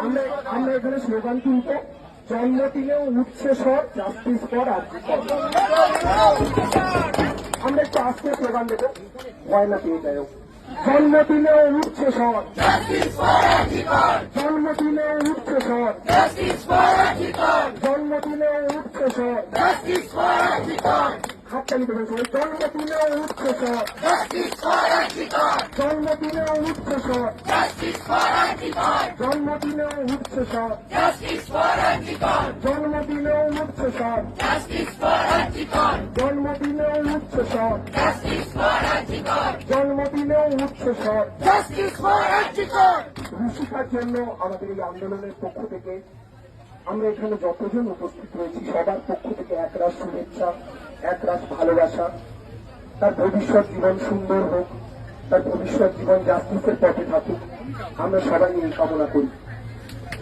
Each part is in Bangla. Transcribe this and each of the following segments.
আমরা আমরা এখানে স্লোগান তুলবো জন্মদিনেও উঠছে সব জাস্টিস ফর আমরা একটু আস্তে স্লোগান দেবো ভয় না পেয়ে যাই জন্মদিনেও উঠছে সব জন্মদিনেও উঠছে সব জন্মদিনেও উঠছে সব হাততালি দেবেন সবাই সব জন্মদিনেও উঠছে সব রুশিকার জন্য আমাদের এই আন্দোলনের পক্ষ থেকে আমরা এখানে যতজন উপস্থিত রয়েছি সবার পক্ষ থেকে একরাশ শুভেচ্ছা একরাশ ভালোবাসা। তার ভবিষ্যৎ জীবন সুন্দর হোক তার ভবিষ্যৎ জীবন জাস্টিসের পথে থাকুক আমরা সবাই এই কামনা করি।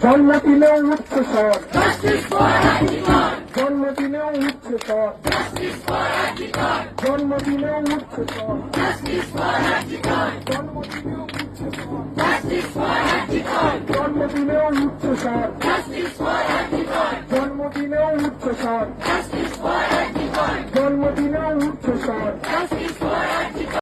জন্মদিনেও উঠছে সব। জন্মদিনেও উঠছে সব। জন্মদিনেও উঠছে সব। জন্মদিনেও উঠছে সব। জন্মদিনেও উঠছে সব। জন্মদিনেও উঠছে সব। Original Root Bestand. Das ist